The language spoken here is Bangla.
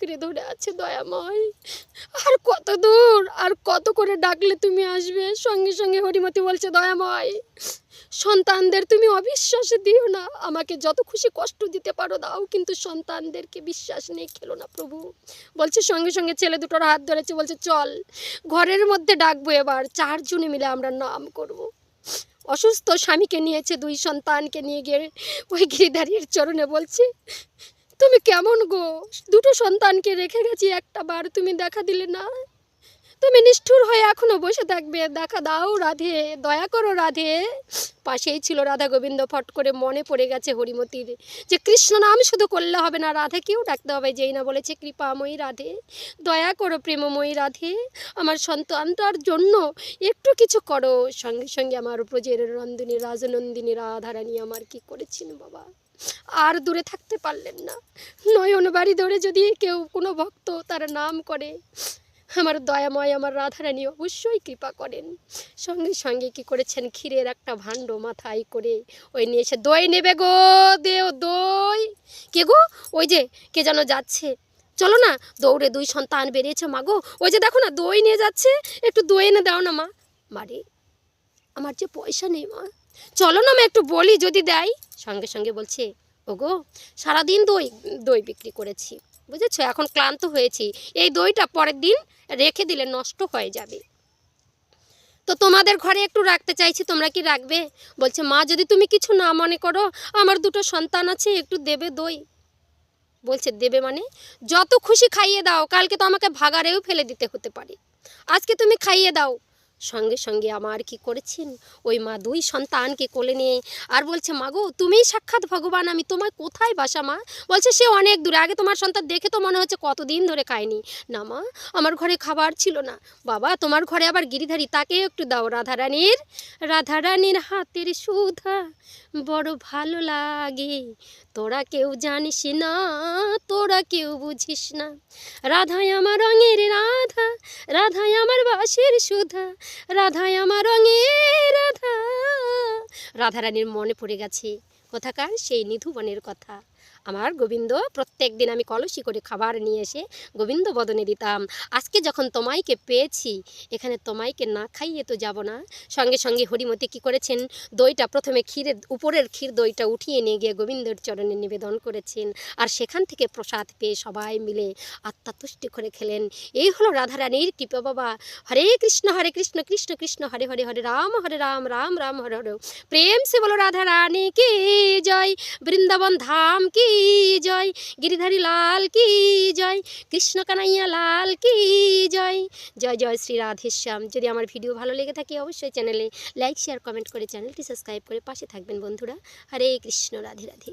আঁকড়ে ধরে আছে দয়াময় আর কত দূর, আর কত করে ডাকলে তুমি আসবে? সঙ্গে সঙ্গে হরিমতি বলছে দয়াময় সন্তানদের তুমি অবিশ্বাসে দিও না। আমাকে যত খুশি কষ্ট দিতে পারো দাও, কিন্তু সন্তানদেরকে বিশ্বাস নেই খেলো না প্রভু। বলছে, সঙ্গে সঙ্গে ছেলে দুটোর হাত ধরেছে। বলছে, চল, ঘরের মধ্যে ডাকবো এবার। চারজনে মিলে আমরা নাম করব। অসুস্থ স্বামীকে নিয়েছে দুই সন্তানকে নিয়ে গিয়ে ওই গিরিধারীর চরণে বলছে তুমি কেমন গো? দুটো সন্তানকে রেখে গেছি একটা বার, তুমি দেখা দিলে না। তুমি নিষ্ঠুর হয়ে এখনও বসে থাকবে, দেখা দাও রাধে, দয়া করো রাধে। পাশেই ছিল রাধা গোবিন্দ, ফট করে মনে পড়ে গেছে হরিমতির। যে কৃষ্ণ নাম শুধু করলে হবে না রাধাকেও ডাকতে হবে যেই না বলেছে কৃপাময়ী রাধে। দয়া করো প্রেমময়ী রাধে, আমার সন্তানটার জন্য একটু কিছু করো। সঙ্গে সঙ্গে আমার ব্রজের রন্দিনী রাজনন্দিনী, রাধারানী, আমার কি করেছেন বাবা? আর দূরে থাকতে পারলেন না। নয়ন বাড়ি ধরে যদি কেউ কোনো ভক্ত তার নাম করে, আমার দয়াময়, আমার রাধারানী অবশ্যই কৃপা করেন। সঙ্গে সঙ্গে কি করেছেন? ক্ষীরের একটা ভাণ্ড মাথায় করে ওই নিয়ে এসে দই নেবে গো, দেও দই। কে গো? ওই যে, কে যেন যাচ্ছে। চলো না, দৌড়ে দুই সন্তান বেরিয়েছে মা গো। ওই যে দেখো না, দই নিয়ে যাচ্ছে। একটু দই এনে দাও না মা। মারে আমার যে পয়সা নেই মা। চলো না মা, একটু বলি যদি দেয়। সঙ্গে সঙ্গে বলছে, ওগো, সারাদিন দই দই বিক্রি করেছি, বুঝেছ? এখন ক্লান্ত হয়েছি। এই দইটা পরের দিন রেখে দিলে নষ্ট হয়ে যাবে। তো তোমাদের ঘরে একটু রাখতে চাইছি, তোমরা কি রাখবে? বলছে, মা, যদি তুমি কিছু না মনে করো, আমার দুটো সন্তান আছে, একটু দেবে দই। বলছে, দেবে মানে? যত খুশি খাইয়ে দাও, কালকে তো আমাকে ভাগারেও ফেলে দিতে হতে পারে। আজকে তুমি খাইয়ে দাও। সঙ্গে সঙ্গে আমার কি করেছেন? ওই মা দুই সন্তানকে কোলে নিয়ে আর বলছে, মা গো, তুমিই সাক্ষাৎ ভগবান, আমি তোমার কোথায় বাসা, মা? বলছে, সে অনেক দূরে, আগে তোমার সন্তান দেখে তো মনে হচ্ছে কতদিন ধরে খায়নি। না, মা, আমার ঘরে খাবার ছিল না। বাবা, তোমার ঘরে আবার গিরিধারী, তাকে একটু দাও, রাধারানীর রাধারানীর হাতের সুধা, বড় ভালো লাগে। তোরা কেউ জানিস না, তোরা কেউ বুঝিস না। রাধাই আমার রঙের রাধা রাধাই আমার বাসের সুধা রাধাই আমার রঙে রাধা। রাধারানীর মনে পড়ে গেছে কোথাকার সেই নিধুবনের কথা। আমার গোবিন্দ প্রত্যেক দিন আমি কলসি করে খাবার নিয়ে এসে গোবিন্দ বদনে দিতাম। আজকে যখন তোমাইকে পেয়েছি, এখানে তোমাইকে না খাইয়ে তো যাব না। সঙ্গে সঙ্গে হরিমতি কি করেছেন? দইটা প্রথমে ক্ষীরের, উপরের ক্ষীর দইটা উঠিয়ে নিয়ে গিয়ে গোবিন্দর চরণে নিবেদন করেছেন। আর সেখান থেকে প্রসাদ পেয়ে সবাই মিলে আত্মাতুষ্টি করে খেলেন। এই হলো রাধারানীর কৃপা বাবা। হরে কৃষ্ণ হরে কৃষ্ণ কৃষ্ণ কৃষ্ণ, হরে হরে হরে রাম হরে রাম রাম রাম, হরে হরে। প্রেম সে বলো রাধা রানী কি জয়, বৃন্দাবন ধাম কি জয়, গিরিধারী লাল কি জয়, কৃষ্ণ কানাইয়া লাল কি জয়। জয় জয় শ্রী রাধেশ্যাম। যদি আমার ভিডিও ভালো লেগে থাকে অবশ্যই চ্যানেলে লাইক, শেয়ার, কমেন্ট করে চ্যানেলটি সাবস্ক্রাইব করে পাশে থাকবেন বন্ধুরা। হরে কৃষ্ণ, রাধে রাধে।